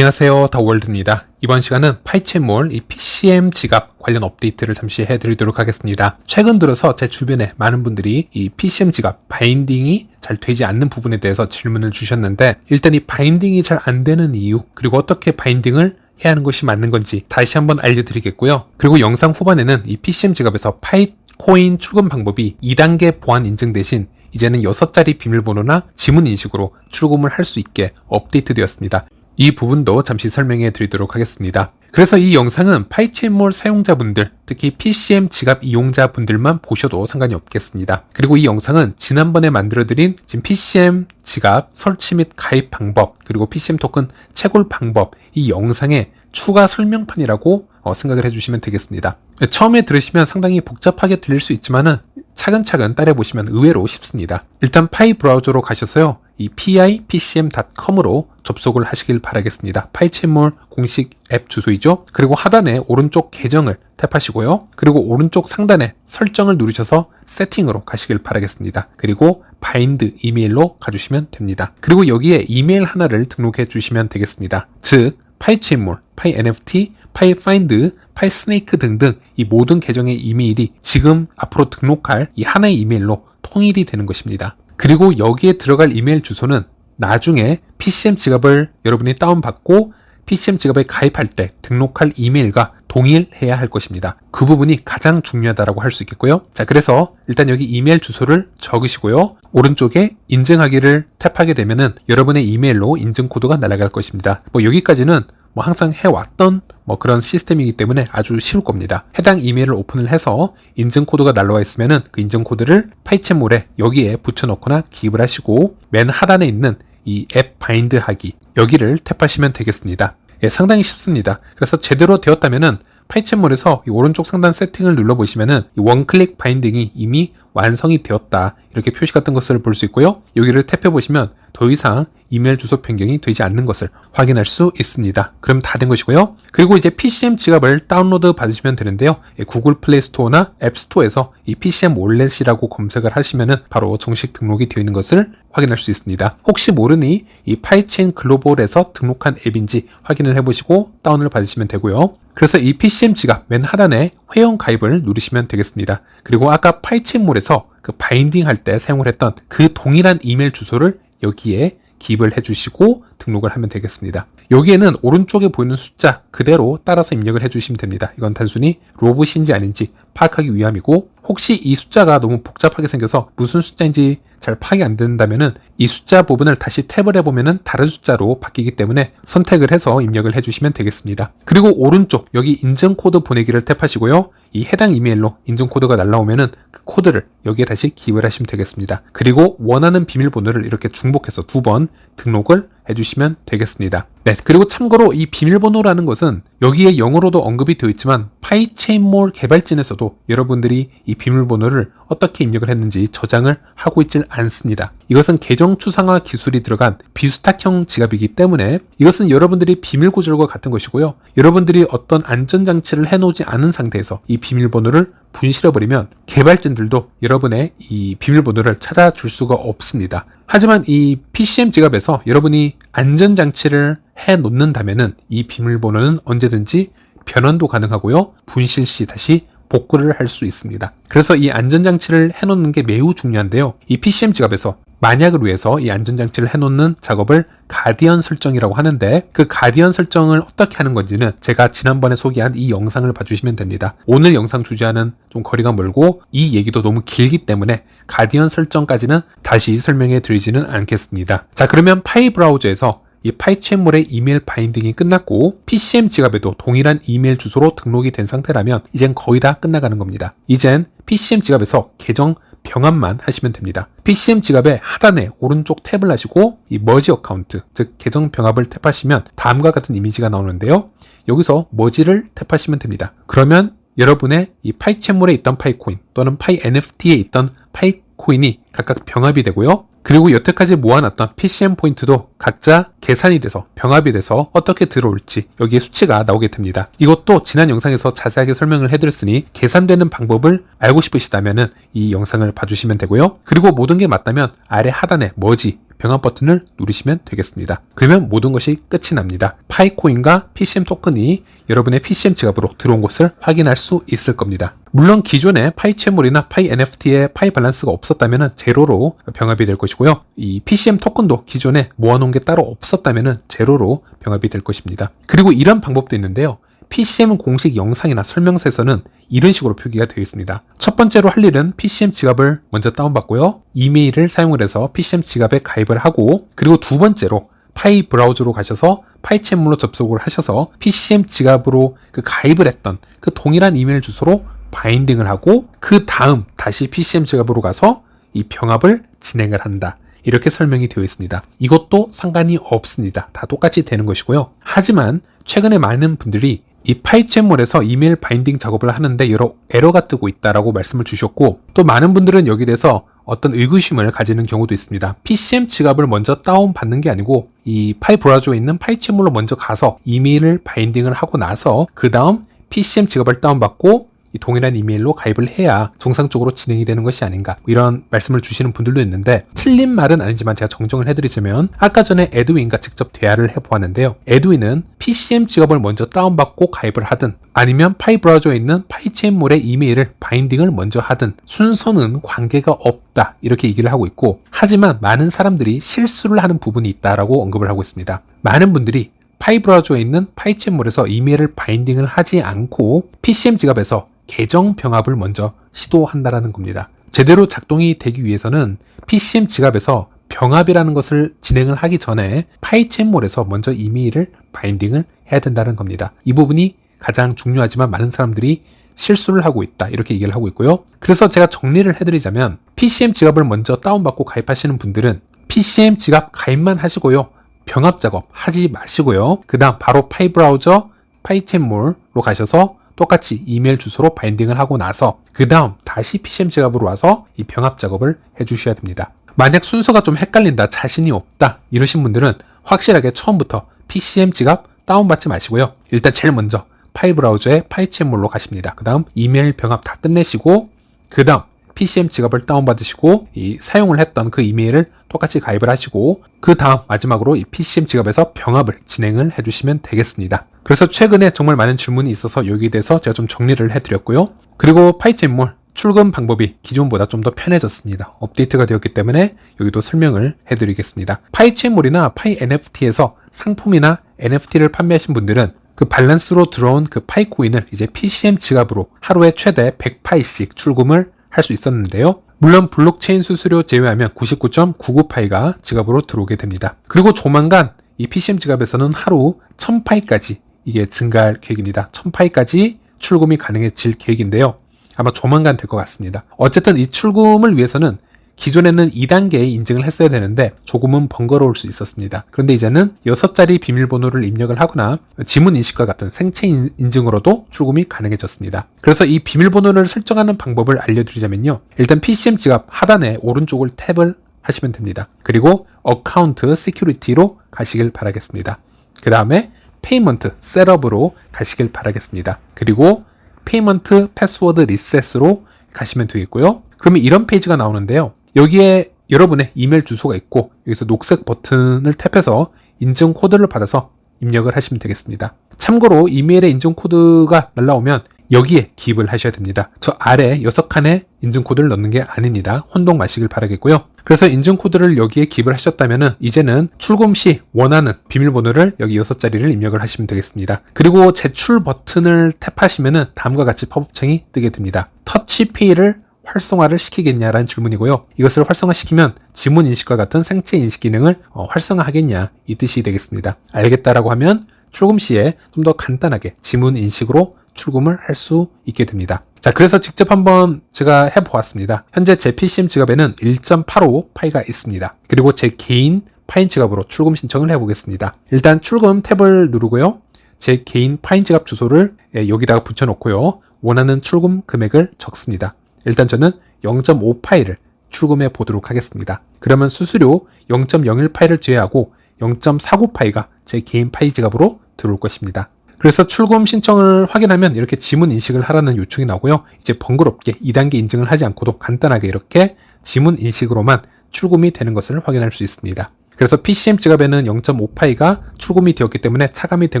안녕하세요. 더월드입니다. 이번 시간은 파이체몰 이 PCM 지갑 관련 업데이트를 잠시 해드리도록 하겠습니다. 최근 들어서 제 주변에 많은 분들이 이 PCM 지갑 바인딩이 잘 되지 않는 부분에 대해서 질문을 주셨는데 일단 이 바인딩이 잘 안 되는 이유 그리고 어떻게 바인딩을 해야 하는 것이 맞는 건지 다시 한번 알려드리겠고요. 그리고 영상 후반에는 이 PCM 지갑에서 파이코인 출금 방법이 2단계 보안 인증 대신 이제는 6자리 비밀번호나 지문 인식으로 출금을 할 수 있게 업데이트 되었습니다. 이 부분도 잠시 설명해 드리도록 하겠습니다. 그래서 이 영상은 파이체인몰 사용자분들, 특히 PCM 지갑 이용자분들만 보셔도 상관이 없겠습니다. 그리고 이 영상은 지난번에 만들어드린 지금 PCM 지갑 설치 및 가입 방법, 그리고 PCM 토큰 채굴 방법, 이 영상의 추가 설명판이라고 어, 생각을 해주시면 되겠습니다. 처음에 들으시면 상당히 복잡하게 들릴 수 있지만은 차근차근 따라해보시면 의외로 쉽습니다. 일단 파이 브라우저로 가셔서요. 이 pipcm.com으로 접속을 하시길 바라겠습니다. 파이체몰 공식 앱 주소이죠. 그리고 하단에 오른쪽 계정을 탭하시고요. 그리고 오른쪽 상단에 설정을 누르셔서 세팅으로 가시길 바라겠습니다. 그리고 바인드 이메일로 가주시면 됩니다. 그리고 여기에 이메일 하나를 등록해 주시면 되겠습니다. 즉 파이체몰, 파이 NFT, 파이 파인드, 파이 스네이크 등등 이 모든 계정의 이메일이 지금 앞으로 등록할 이 하나의 이메일로 통일이 되는 것입니다. 그리고 여기에 들어갈 이메일 주소는 나중에 PCM 지갑을 여러분이 다운받고 PCM 지갑에 가입할 때 등록할 이메일과 동일해야 할 것입니다. 그 부분이 가장 중요하다고 할 수 있겠고요. 자, 그래서 일단 여기 이메일 주소를 적으시고요. 오른쪽에 인증하기를 탭하게 되면은 여러분의 이메일로 인증 코드가 날아갈 것입니다. 뭐 여기까지는 뭐 항상 해왔던 뭐 그런 시스템이기 때문에 아주 쉬울 겁니다. 해당 이메일을 오픈을 해서 인증 코드가 날라와 있으면은 그 인증 코드를 파이챗몰에 여기에 붙여넣거나 기입을 하시고 맨 하단에 있는 이 앱 바인드 하기 여기를 탭하시면 되겠습니다. 예, 상당히 쉽습니다. 그래서 제대로 되었다면은 파이챗몰에서 오른쪽 상단 세팅을 눌러보시면은 원클릭 바인딩이 이미 완성이 되었다 이렇게 표시가 뜬 것을 볼 수 있고요. 여기를 탭해 보시면 더 이상 이메일 주소 변경이 되지 않는 것을 확인할 수 있습니다. 그럼 다 된 것이고요. 그리고 이제 PCM 지갑을 다운로드 받으시면 되는데요. 구글 플레이 스토어나 앱 스토어에서 이 PCM 올렛이라고 검색을 하시면은 바로 정식 등록이 되어 있는 것을 확인할 수 있습니다. 혹시 모르니 이 파이체인 글로벌에서 등록한 앱인지 확인을 해보시고 다운을 받으시면 되고요. 그래서 이 PCM 지갑 맨 하단에 회원 가입을 누르시면 되겠습니다. 그리고 아까 파이체인몰에서 그 바인딩 할 때 사용을 했던 그 동일한 이메일 주소를 여기에 기입을 해주시고 등록을 하면 되겠습니다. 여기에는 오른쪽에 보이는 숫자 그대로 따라서 입력을 해주시면 됩니다. 이건 단순히 로봇인지 아닌지 파악하기 위함이고 혹시 이 숫자가 너무 복잡하게 생겨서 무슨 숫자인지 잘 파악이 안 된다면은 이 숫자 부분을 다시 탭을 해보면은 다른 숫자로 바뀌기 때문에 선택을 해서 입력을 해주시면 되겠습니다. 그리고 오른쪽 여기 인증 코드 보내기를 탭하시고요. 이 해당 이메일로 인증 코드가 날라오면은 그 코드를 여기에 다시 기입을 하시면 되겠습니다. 그리고 원하는 비밀번호를 이렇게 중복해서 두 번 등록을 해주시면 되겠습니다. 네, 그리고 참고로 이 비밀번호라는 것은 여기에 영어로도 언급이 되어 있지만 파이체인몰 개발진에서도 여러분들이 이 비밀번호를 어떻게 입력을 했는지 저장을 하고 있질 않습니다. 이것은 계정 추상화 기술이 들어간 비수탁형 지갑이기 때문에 이것은 여러분들이 비밀 구절과 같은 것이고요. 여러분들이 어떤 안전장치를 해놓지 않은 상태에서 이 비밀번호를 분실해버리면 개발진들도 여러분의 이 비밀번호를 찾아줄 수가 없습니다. 하지만 이 PCM 지갑에서 여러분이 안전장치를 해 놓는다면은 이 비밀번호는 언제든지 변환도 가능하고요. 분실 시 다시 복구를 할 수 있습니다. 그래서 이 안전장치를 해놓는 게 매우 중요한데요. 이 PCM 지갑에서 만약을 위해서 이 안전장치를 해놓는 작업을 가디언 설정이라고 하는데 그 가디언 설정을 어떻게 하는 건지는 제가 지난번에 소개한 이 영상을 봐주시면 됩니다. 오늘 영상 주제와는 좀 거리가 멀고 이 얘기도 너무 길기 때문에 가디언 설정까지는 다시 설명해 드리지는 않겠습니다. 자 그러면 파이 브라우저에서 이 파이챗몰의 이메일 바인딩이 끝났고 PCM 지갑에도 동일한 이메일 주소로 등록이 된 상태라면 이젠 거의 다 끝나가는 겁니다. 이젠 PCM 지갑에서 계정 병합만 하시면 됩니다. PCM 지갑의 하단에 오른쪽 탭을 하시고 이 머지 어카운트, 즉 계정 병합을 탭하시면 다음과 같은 이미지가 나오는데요. 여기서 머지를 탭하시면 됩니다. 그러면 여러분의 이 파이챗몰에 있던 파이코인 또는 파이 NFT에 있던 파이코인이 각각 병합이 되고요. 그리고 여태까지 모아놨던 PCM 포인트도 각자 계산이 돼서 병합이 돼서 어떻게 들어올지 여기에 수치가 나오게 됩니다. 이것도 지난 영상에서 자세하게 설명을 해드렸으니 계산되는 방법을 알고 싶으시다면 이 영상을 봐주시면 되고요. 그리고 모든 게 맞다면 아래 하단에 머지 병합 버튼을 누르시면 되겠습니다. 그러면 모든 것이 끝이 납니다. 파이코인과 PCM 토큰이 여러분의 PCM 지갑으로 들어온 것을 확인할 수 있을 겁니다. 물론 기존에 파이 채물이나 파이 NFT에 파이 밸런스가 없었다면 제로로 병합이 될 것이고요. 이 PCM 토큰도 기존에 모아놓은 게 따로 없었다면 제로로 병합이 될 것입니다. 그리고 이런 방법도 있는데요. PCM 공식 영상이나 설명서에서는 이런 식으로 표기가 되어 있습니다. 첫 번째로 할 일은 PCM 지갑을 먼저 다운받고요. 이메일을 사용을 해서 PCM 지갑에 가입을 하고 그리고 두 번째로 파이 브라우저로 가셔서 파이 채물로 접속을 하셔서 PCM 지갑으로 그 가입을 했던 그 동일한 이메일 주소로 바인딩을 하고 그 다음 다시 PCM 지갑으로 가서 이 병합을 진행을 한다. 이렇게 설명이 되어 있습니다. 이것도 상관이 없습니다. 다 똑같이 되는 것이고요. 하지만 최근에 많은 분들이 이 파이챗몰에서 이메일 바인딩 작업을 하는데 여러 에러가 뜨고 있다라고 말씀을 주셨고 또 많은 분들은 여기 대해서 어떤 의구심을 가지는 경우도 있습니다. PCM 지갑을 먼저 다운받는 게 아니고 이 파이 브라우저에 있는 파이챗몰로 먼저 가서 이메일을 바인딩을 하고 나서 그 다음 PCM 지갑을 다운받고 이 동일한 이메일로 가입을 해야 정상적으로 진행이 되는 것이 아닌가 뭐 이런 말씀을 주시는 분들도 있는데 틀린 말은 아니지만 제가 정정을 해드리자면 아까 전에 에드윈과 직접 대화를 해보았는데요. 에드윈은 PCM 직업을 먼저 다운받고 가입을 하든 아니면 파이 브라우저에 있는 파이체인몰의 이메일을 바인딩을 먼저 하든 순서는 관계가 없다 이렇게 얘기를 하고 있고 하지만 많은 사람들이 실수를 하는 부분이 있다라고 언급을 하고 있습니다. 많은 분들이 파이 브라우저에 있는 파이챗몰에서 이메일을 바인딩을 하지 않고 PCM 지갑에서 계정 병합을 먼저 시도한다라는 겁니다. 제대로 작동이 되기 위해서는 PCM 지갑에서 병합이라는 것을 진행을 하기 전에 파이챗몰에서 먼저 이메일을 바인딩을 해야 된다는 겁니다. 이 부분이 가장 중요하지만 많은 사람들이 실수를 하고 있다. 이렇게 얘기를 하고 있고요. 그래서 제가 정리를 해드리자면 PCM 지갑을 먼저 다운받고 가입하시는 분들은 PCM 지갑 가입만 하시고요. 병합 작업 하지 마시고요. 그 다음 바로 파이 브라우저 파이챗몰로 가셔서 똑같이 이메일 주소로 바인딩을 하고 나서 그 다음 다시 PCM 지갑으로 와서 이 병합 작업을 해주셔야 됩니다. 만약 순서가 좀 헷갈린다, 자신이 없다 이러신 분들은 확실하게 처음부터 PCM 지갑 다운받지 마시고요. 일단 제일 먼저 파이 브라우저에 파이치몰로 가십니다. 그 다음 이메일 병합 다 끝내시고 그 다음 PCM 지갑을 다운받으시고 이 사용을 했던 그 이메일을 똑같이 가입을 하시고 그 다음 마지막으로 이 PCM 지갑에서 병합을 진행을 해주시면 되겠습니다. 그래서 최근에 정말 많은 질문이 있어서 여기에 대해서 제가 좀 정리를 해드렸고요. 그리고 파이챗몰 출금 방법이 기존보다 좀 더 편해졌습니다. 업데이트가 되었기 때문에 여기도 설명을 해드리겠습니다. 파이챗몰이나 파이 NFT에서 상품이나 NFT를 판매하신 분들은 그 밸런스로 들어온 그 파이 코인을 이제 PCM 지갑으로 하루에 최대 100파이씩 출금을 할 수 있었는데요. 물론 블록체인 수수료 제외하면 99.99파이가 지갑으로 들어오게 됩니다. 그리고 조만간 이 PCM 지갑에서는 하루 1000파이까지 이게 증가할 계획입니다. 1000파이까지 출금이 가능해질 계획인데요. 아마 조만간 될 것 같습니다. 어쨌든 이 출금을 위해서는 기존에는 2단계의 인증을 했어야 되는데 조금은 번거로울 수 있었습니다. 그런데 이제는 6자리 비밀번호를 입력을 하거나 지문 인식과 같은 생체 인증으로도 출금이 가능해졌습니다. 그래서 이 비밀번호를 설정하는 방법을 알려드리자면요. 일단 PCM 지갑 하단에 오른쪽을 탭을 하시면 됩니다. 그리고 어카운트 시큐리티로 가시길 바라겠습니다. 그 다음에 페이먼트 셋업으로 가시길 바라겠습니다. 그리고 페이먼트 패스워드 리셋으로 가시면 되겠고요. 그러면 이런 페이지가 나오는데요. 여기에 여러분의 이메일 주소가 있고 여기서 녹색 버튼을 탭해서 인증 코드를 받아서 입력을 하시면 되겠습니다. 참고로 이메일에 인증 코드가 날라오면 여기에 기입을 하셔야 됩니다. 저 아래 6칸에 인증 코드를 넣는 게 아닙니다. 혼동 마시길 바라겠고요. 그래서 인증 코드를 여기에 기입을 하셨다면 이제는 출금 시 원하는 비밀번호를 여기 6자리를 입력을 하시면 되겠습니다. 그리고 제출 버튼을 탭하시면 다음과 같이 팝업창이 뜨게 됩니다. 터치페이를 활성화를 시키겠냐라는 질문이고요. 이것을 활성화시키면 지문 인식과 같은 생체 인식 기능을 어, 활성화하겠냐 이 뜻이 되겠습니다. 알겠다라고 하면 출금 시에 좀 더 간단하게 지문 인식으로 출금을 할 수 있게 됩니다. 자, 그래서 직접 한번 제가 해보았습니다. 현재 제 PCM 지갑에는 1.85 파이가 있습니다. 그리고 제 개인 파인 지갑으로 출금 신청을 해보겠습니다. 일단 출금 탭을 누르고요. 제 개인 파인 지갑 주소를 예, 여기다가 붙여놓고요. 원하는 출금 금액을 적습니다. 일단 저는 0.5 파일을 출금해 보도록 하겠습니다. 그러면 수수료 0.01 파일을 제외하고 0.49 파이가 제 개인 파이 지갑으로 들어올 것입니다. 그래서 출금 신청을 확인하면 이렇게 지문 인식을 하라는 요청이 나오고요. 이제 번거롭게 2단계 인증을 하지 않고도 간단하게 이렇게 지문 인식으로만 출금이 되는 것을 확인할 수 있습니다. 그래서 PCM 지갑에는 0.5파이가 출금이 되었기 때문에 차감이 된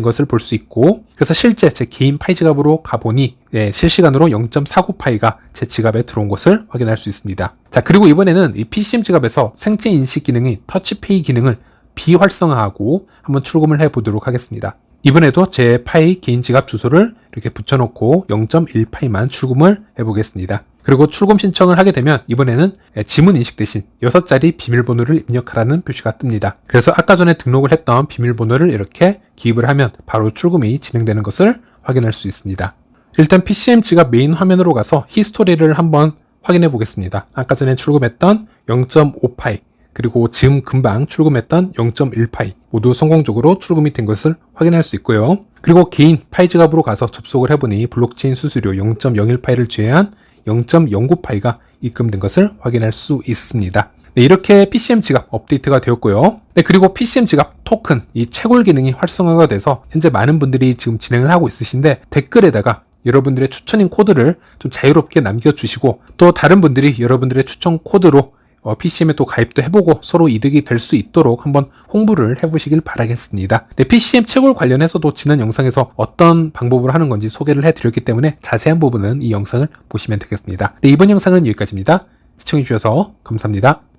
것을 볼 수 있고 그래서 실제 제 개인 파이 지갑으로 가보니 예, 실시간으로 0.49파이가 제 지갑에 들어온 것을 확인할 수 있습니다. 자 그리고 이번에는 이 PCM 지갑에서 생체 인식 기능인 터치페이 기능을 비활성화하고 한번 출금을 해보도록 하겠습니다. 이번에도 제 파이 개인 지갑 주소를 이렇게 붙여놓고 0.1파이만 출금을 해보겠습니다. 그리고 출금 신청을 하게 되면 이번에는 지문 인식 대신 6자리 비밀번호를 입력하라는 표시가 뜹니다. 그래서 아까 전에 등록을 했던 비밀번호를 이렇게 기입을 하면 바로 출금이 진행되는 것을 확인할 수 있습니다. 일단 PCM 지갑 메인 화면으로 가서 히스토리를 한번 확인해 보겠습니다. 아까 전에 출금했던 0.5파이 그리고 지금 금방 출금했던 0.1파이 모두 성공적으로 출금이 된 것을 확인할 수 있고요. 그리고 개인 파이 지갑으로 가서 접속을 해보니 블록체인 수수료 0.01파이를 제외한 0.09파이가 입금된 것을 확인할 수 있습니다. 네, 이렇게 PCM 지갑 업데이트가 되었고요. 네, 그리고 PCM 지갑 토큰, 이 채굴 기능이 활성화가 돼서 현재 많은 분들이 지금 진행을 하고 있으신데 댓글에다가 여러분들의 추천인 코드를 좀 자유롭게 남겨주시고 또 다른 분들이 여러분들의 추천 코드로 어, PCM에 또 가입도 해보고 서로 이득이 될 수 있도록 한번 홍보를 해보시길 바라겠습니다. 네, PCM 채굴 관련해서도 지난 영상에서 어떤 방법으로 하는 건지 소개를 해드렸기 때문에 자세한 부분은 이 영상을 보시면 되겠습니다. 네, 이번 영상은 여기까지입니다. 시청해주셔서 감사합니다.